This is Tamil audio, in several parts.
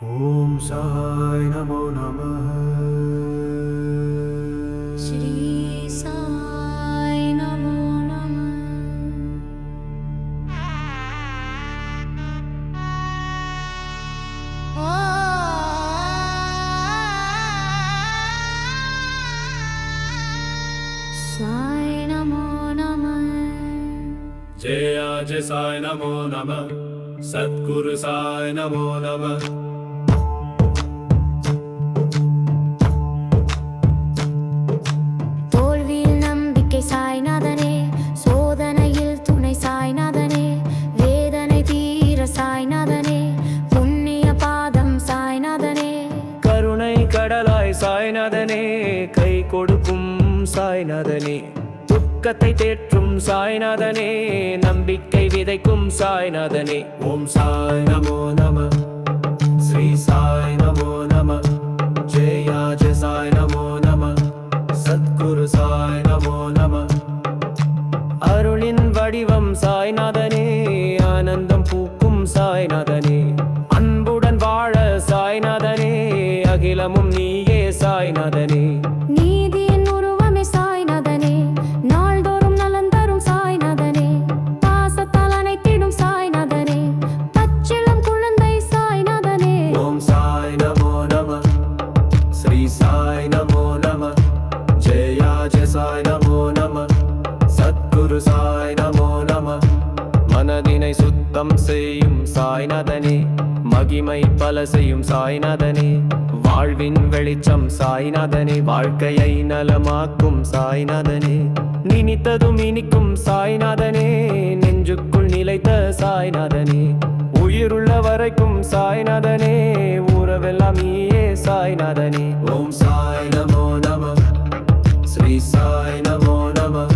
ॐ साय नमो नमः श्री साई नमो नमः साई नमो नमः जय आज साय नमो नमः सद्गुरु साय नमो नमः சாய்நாதனே கை கொடுக்கும் சாய்நாதனே. துக்கத்தை தேற்றும் சாய்நாதனே நம்பிக்கை விதைக்கும் சாய்நாதனே. ஓம் சாய் நமோ நம. ஸ்ரீ சாய் நமோ நம. ஜெயா ஜெ சாய் நமோ நம. சத்குரு சாய் நமோ நம. அருளின் வடிவம் சாய்நாதனே ஆனந்தம் பூக்கும் சாய் நமோ நம. சத்குரு சாய் நமோ நம. மனதினை சுத்தம் செய்யும் சாய்நாதனே மகிமை பல செய்யும் சாய்நாதனே வாழ்வின் வெளிச்சம் சாய்நாதனே வாழ்க்கையை நலமாக்கும் சாய்நாதனே நினைத்ததும் இனிக்கும் சாய்நாதனே நெஞ்சுக்குள் நிலைத்த சாய்நாதனே உயிருள்ள வரைக்கும் சாய்நாதனே உறவெல்லாம் நீயே சாய்நாதனே ஓம் சாய்னம் नमो नमः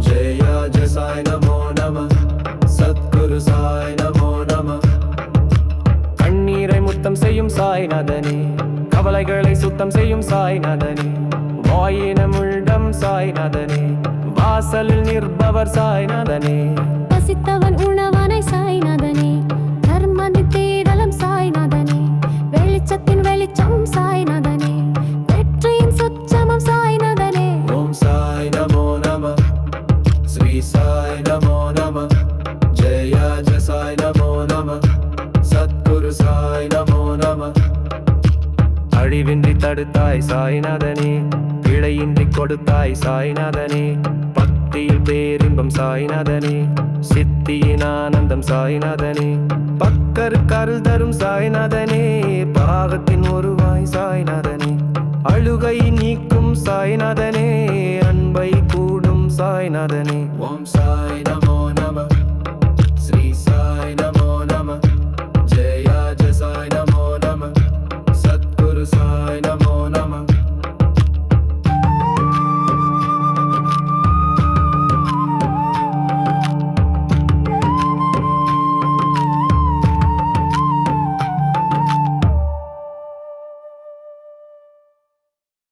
जय आज साय नमो नमः सद्गुरु साय नमो नमः கண்ணீரை முத்தம் செய்யும் சாய்நாதனே கவலைகளை சுத்தம் செய்யும் சாய்நாதனே வாயினம் உள்ளம் சாய்நாதனே வாசலில் நிற்பவர் சாய்நாதனே பசித்தவன் உணவனை அழிவின்றி தடுத்தாய் சாய்நாதனே. பிழையின்றி கொடுத்தாய் சாய்நாதனே. பக்தியில் பேரின்பம் சாய்நாதனே. சித்தியின் ஆனந்தம் சாய்நாதனே. பக்கருக்கு கருள் தரும் சாய்நாதனே. பாகத்தின் ஒருவாய் சாய்நாதனே. அழுகை நீக்கும் சாய்நாதனே. அன்பை கூடும் சாய்நாதனே.